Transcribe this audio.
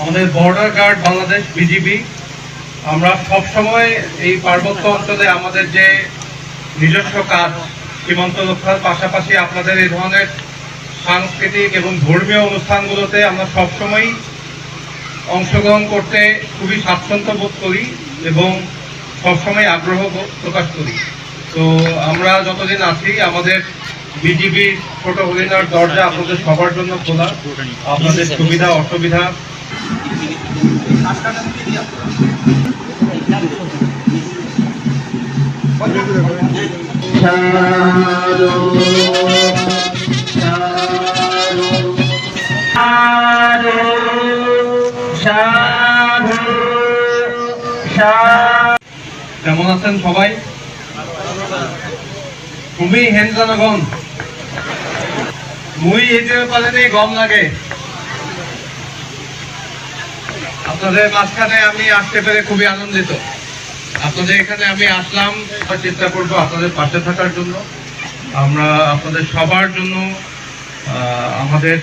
আমাদের border guard Bangladesh BGB আমরা সবসময় এই পার্বত্য অঞ্চলে আমাদের যে নিজস্ব কাজ, সীমান্ত রক্ষার পাশাপাশি আপনাদের এই ধরনের সাংস্কৃতিক এবং ধর্মীয় অনুষ্ঠানগুলোতে আমরা সবসময়ই অংশগ্রহণ করতে খুবই স্বাচ্ছন্দ্য বোধ করি এবং সবসময় আগ্রহ প্রকাশ করি। তো আমরা যতদিন আছি, আমাদের বিজিবি ছোট হরিণার দরজা আপনাদের সবার জন্য খোলা। আপনাদের সুবিধা, অসুবিধা কেমন আছেন সবাই? তুমি হেন জনগণ মুই যেতে পারেনি গম লাগে। আপনাদের মাঝখানে আমি আসতে পেরে খুবই আনন্দিত। আপনাদের এখানে আমি আসলাম চিন্তা করব আপনাদের পাশে থাকার জন্য। আমরা আপনাদের সবার জন্য আমাদের